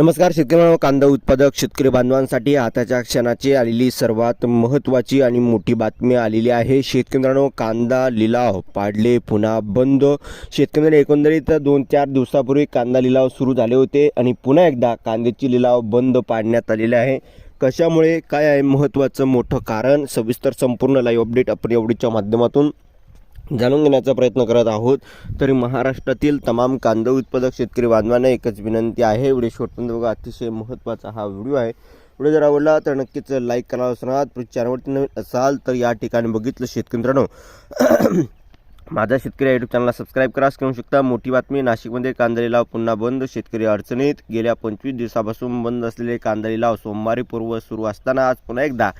नमस्कार शेतकरी कांदा उत्पादक शेतकरी बांधवांसाठी आताच्या क्षणाची आलेली सर्वात महत्त्वाची आणि मोठी बातमी आलेली आहे. शेतकऱ्यांनो कांदा लिलाव पाडले पुन्हा बंद. शेतकऱ्यांना एकंदरीत दोन चार दिवसापूर्वी कांदा लिलाव सुरू झाले होते आणि पुन्हा एकदा कांद्याची लिलाव बंद पाडण्यात आलेले आहे. कशामुळे? काय आहे महत्त्वाचं मोठं कारण? सविस्तर संपूर्ण लाईव्ह अपडेट आपण एवढीच्या माध्यमातून जाणून घेण्याचा प्रयत्न करत आहोत. तरी महाराष्ट्रातील तमाम कांदा उत्पादक शेतकरी बांधवांना एकच विनंती आहे. एवढे शेवटपर्यंत बघा अतिशय महत्त्वाचा हा व्हिडिओ आहे. व्हिडिओ जर आवडला तर नक्कीच लाईक करा असणार चॅनलवरती नवीन असाल तर या ठिकाणी बघितलं शेतकरी मित्रांनो. माझा शेतकरी यूट्यूब चॅनलला सबस्क्राईब करा. करू शकता. मोठी बातमी नाशिकमध्ये कांदा लिलाव पुन्हा बंद. शेतकरी अडचणीत. गेल्या पंचवीस दिवसापासून बंद असलेले कांदा लिलाव सोमवारी पूर्व सुरू असताना आज पुन्हा एकदा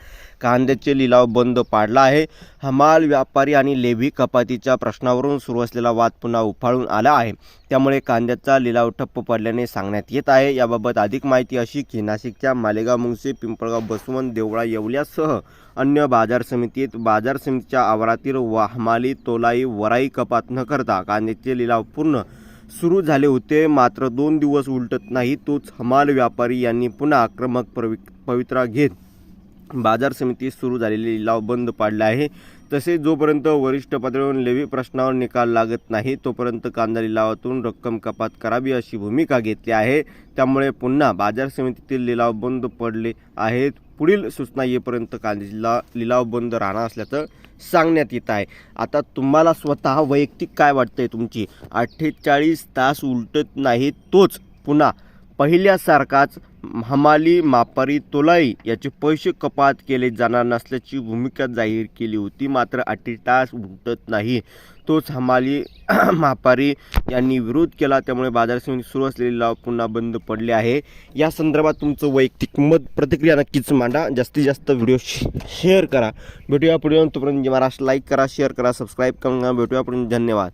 कांद्याचे लिलाव बंद पाडला आहे. हमाल व्यापारी आणि लेभी कपातीच्या प्रश्नावरून सुरू असलेला वाद पुन्हा उफाळून आला आहे. त्यामुळे कांद्याचा लिलाव ठप्प पडल्याने सांगण्यात येत आहे. याबाबत अधिक माहिती अशी की नाशिकच्या मालेगाव मुंगसे पिंपळगाव बसवंत देवळा येवल्यासह अन्य बाजार समितीत बाजार समितीच्या आवारातील वा हमाली तोलाई वराई कपात न करता कांद्याचे लिलाव पूर्ण सुरू झाले होते. मात्र दोन दिवस उलटत नाही तोच हमाल व्यापारी यांनी पुन्हा आक्रमक पवित्रा घेत बाजार समितीत सुरू झालेले लिलाव बंद पाडला आहे. तसेच जोपर्यंत वरिष्ठ पातळीवरून लेवी प्रश्नावर निकाल लागत नाही तोपर्यंत कांदा लिलावातून रक्कम कपात करावी अशी भूमिका घेतली आहे. त्यामुळे पुन्हा बाजार समितीतील लिलाव बंद पडले आहेत. पुढील सूचना येईपर्यंत कांदा लिलाव बंद राहणार असल्याचं सांगण्यात येत आहे. आता तुम्हाला स्वतः वैयक्तिक काय वाटतंय तुमची? अठ्ठेचाळीस तास उलटत नाही तोच पुन्हा पहिल्यासारखाच हमाली मापारी तोलाई याचे पैसे कपात केले जाणार नसल्याची भूमिका जाहीर केली होती. मात्र अठ्ठे तास उलटत नाही. तोच हमाली मापारी यांनी विरोध केला. त्यामुळे बाजार समिती सुरू असलेले लाव पुन्हा बंद पडले आहे. या संदर्भात तुमचं वैयक्तिक मत प्रतिक्रिया नक्कीच मांडा. जास्तीत जास्त व्हिडिओ शेअर करा. भेटूया पुढे तोपर्यंत. महाराष्ट्र लाईक करा शेअर करा सबस्क्राईब करा. भेटूया पुढे धन्यवाद.